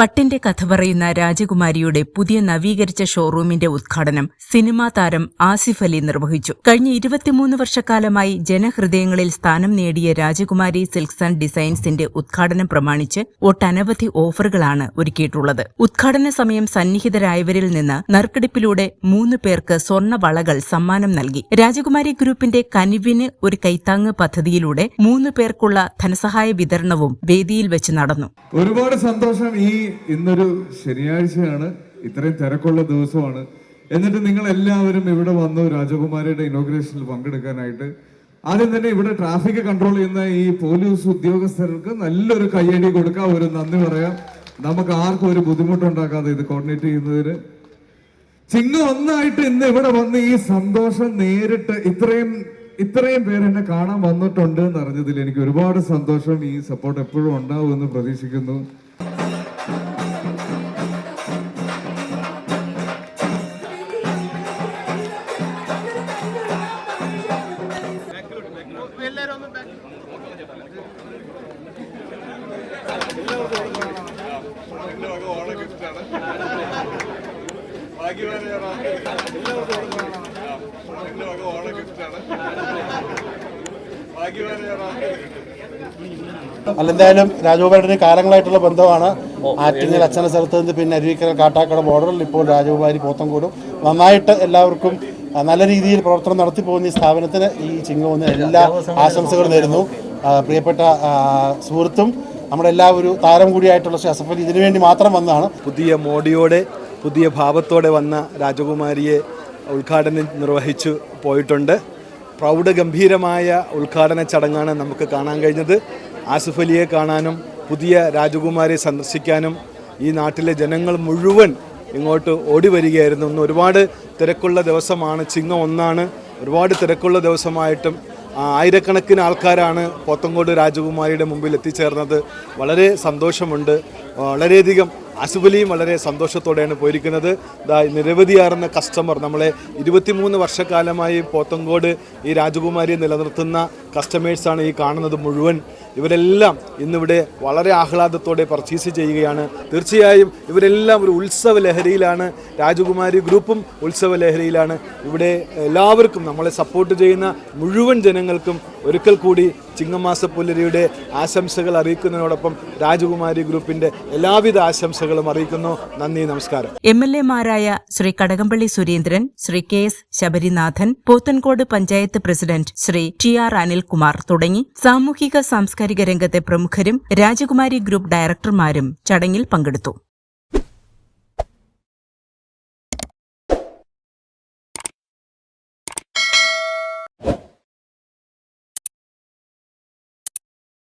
പട്ടിന്റെ കഥ പറയുന്ന രാജകുമാരിയുടെ പുതിയ നവീകരിച്ച ഷോറൂമിന്റെ ഉദ്ഘാടനം സിനിമാ താരം ആസിഫ് അലി നിർവഹിച്ചു. കഴിഞ്ഞ ഇരുപത്തിമൂന്ന് വർഷക്കാലമായി ജനഹൃദയങ്ങളിൽ സ്ഥാനം നേടിയ രാജകുമാരി സിൽക്സ് ആൻഡ് ഡിസൈൻസിന്റെ ഉദ്ഘാടനം പ്രമാണിച്ച് ഒട്ടനവധി ഓഫറുകളാണ് ഒരുക്കിയിട്ടുള്ളത്. ഉദ്ഘാടന സമയം സന്നിഹിതരായവരിൽ നിന്ന് നറുക്കെടുപ്പിലൂടെ മൂന്ന് പേർക്ക് സ്വർണ വളകൾ സമ്മാനം നൽകി. രാജകുമാരി ഗ്രൂപ്പിന്റെ കനിവിന് ഒരു കൈത്താങ്ങ് പദ്ധതിയിലൂടെ മൂന്ന് പേർക്കുള്ള ധനസഹായ വിതരണവും വേദിയിൽ വെച്ച് നടന്നു. ഒരുപാട് സന്തോഷം ഈ ഇന്നൊരു ശനിയാഴ്ചയാണ് ഇത്രയും തിരക്കുള്ള ദിവസമാണ്. എന്നിട്ട് നിങ്ങൾ എല്ലാവരും ഇവിടെ വന്നു രാജകുമാരിയുടെ ഇനോഗ്രേഷനിൽ പങ്കെടുക്കാനായിട്ട്. ആദ്യം തന്നെ ഇവിടെ ട്രാഫിക് കൺട്രോൾ ചെയ്യുന്ന ഈ പോലീസ് ഉദ്യോഗസ്ഥർക്ക് നല്ലൊരു കയ്യടി കൊടുക്കാൻ ഒരു നന്ദി പറയാം. നമുക്ക് ആർക്കും ഒരു ബുദ്ധിമുട്ടുണ്ടാക്കാതെ ഇത് കോർഡിനേറ്റ് ചെയ്യുന്നതിന്. ചിങ്ങ ഒന്നായിട്ട് ഇന്ന് ഇവിടെ വന്ന് ഈ സന്തോഷം നേരിട്ട് ഇത്രയും ഇത്രയും പേര് എന്നെ കാണാൻ വന്നിട്ടുണ്ട് എന്ന് അറിഞ്ഞതിൽ എനിക്ക് ഒരുപാട് സന്തോഷം. ഈ സപ്പോർട്ട് എപ്പോഴും ഉണ്ടാവുമെന്ന് പ്രതീക്ഷിക്കുന്നു. അല്ല എന്തായാലും കാലങ്ങളായിട്ടുള്ള ബന്ധമാണ്. ആറ്റിങ്ങൽ അച്ഛന സ്ഥലത്ത് നിന്ന് പിന്നെ അരുവിക്കര കാട്ടാക്കട ബോർഡറിൽ ഇപ്പോൾ രാജഗോപാലി പോത്തം കൂടും. നന്നായിട്ട് എല്ലാവർക്കും നല്ല രീതിയിൽ പ്രവർത്തനം നടത്തി പോകുന്ന ഈ സ്ഥാപനത്തിന് ഈ ചിങ്ങവുന്ന എല്ലാ ആശംസകളും നേരുന്നു. പ്രിയപ്പെട്ട സുഹൃത്തും നമ്മുടെ എല്ലാ ഒരു താരം കൂടിയായിട്ടുള്ള ശ്രീ ഇതിനുവേണ്ടി മാത്രം വന്നതാണ്. പുതിയ മോടിയോടെ പുതിയ ഭാവത്തോടെ വന്ന രാജകുമാരിയെ ഉദ്ഘാടനം നിർവഹിച്ചു പോയിട്ടുണ്ട്. പ്രൗഢ ഗംഭീരമായ ഉദ്ഘാടന ചടങ്ങാണ് നമുക്ക് കാണാൻ കഴിഞ്ഞത്. ആസിഫ് അലിയെ കാണാനും പുതിയ രാജകുമാരിയെ സന്ദർശിക്കാനും ഈ നാട്ടിലെ ജനങ്ങൾ മുഴുവൻ ഇങ്ങോട്ട് ഓടി വരികയായിരുന്നു ഇന്ന് ഒരുപാട് തിരക്കുള്ള ദിവസമാണ്. ചിങ്ങം ഒന്നാണ്. ഒരുപാട് തിരക്കുള്ള ദിവസമായിട്ടും ആയിരക്കണക്കിന് ആൾക്കാരാണ് പോത്തങ്കോട് രാജകുമാരിയുടെ മുമ്പിൽ എത്തിച്ചേർന്നത്. വളരെ സന്തോഷമുണ്ട്. വളരെയധികം അസുബലിയും വളരെ സന്തോഷത്തോടെയാണ് പോയിരിക്കുന്നത്. നിരവധിയാർന്ന കസ്റ്റമർ നമ്മളെ ഇരുപത്തിമൂന്ന് വർഷക്കാലമായി പോത്തങ്കോട് ഈ രാജകുമാരിയെ നിലനിർത്തുന്ന കസ്റ്റമേഴ്സാണ് ഈ കാണുന്നത് മുഴുവൻ. ഇവരെല്ലാം ഇന്നിവിടെ വളരെ ആഹ്ലാദത്തോടെ പർച്ചേസ് ചെയ്യുകയാണ്. തീർച്ചയായും ഇവരെല്ലാം ഒരു ഉത്സവ ലഹരിയിലാണ്. രാജകുമാരി ഗ്രൂപ്പും ഉത്സവ ലഹരിയിലാണ്. ഇവിടെ എല്ലാവർക്കും നമ്മളെ സപ്പോർട്ട് ചെയ്യുന്ന മുഴുവൻ ജനങ്ങൾക്കും ഒരിക്കൽ കൂടി ചിങ്ങമാസ പുലരിയുടെ ആശംസകൾ അറിയിക്കുന്നതിനോടൊപ്പം രാജകുമാരി ഗ്രൂപ്പിന്റെ എല്ലാവിധ ആശംസകളും അറിയിക്കുന്നു. നന്ദി നമസ്കാരം. M L എമാരായ Shri Kadakampally Surendran Shri K S Sabarinathan Pothencode panchayat president Shri T R Anilkumar തുടങ്ങി സാമൂഹിക സാംസ്കാരിക രംഗത്തെ പ്രമുഖരും രാജകുമാരി ഗ്രൂപ്പ് ഡയറക്ടർമാരും ചടങ്ങിൽ പങ്കെടുത്തു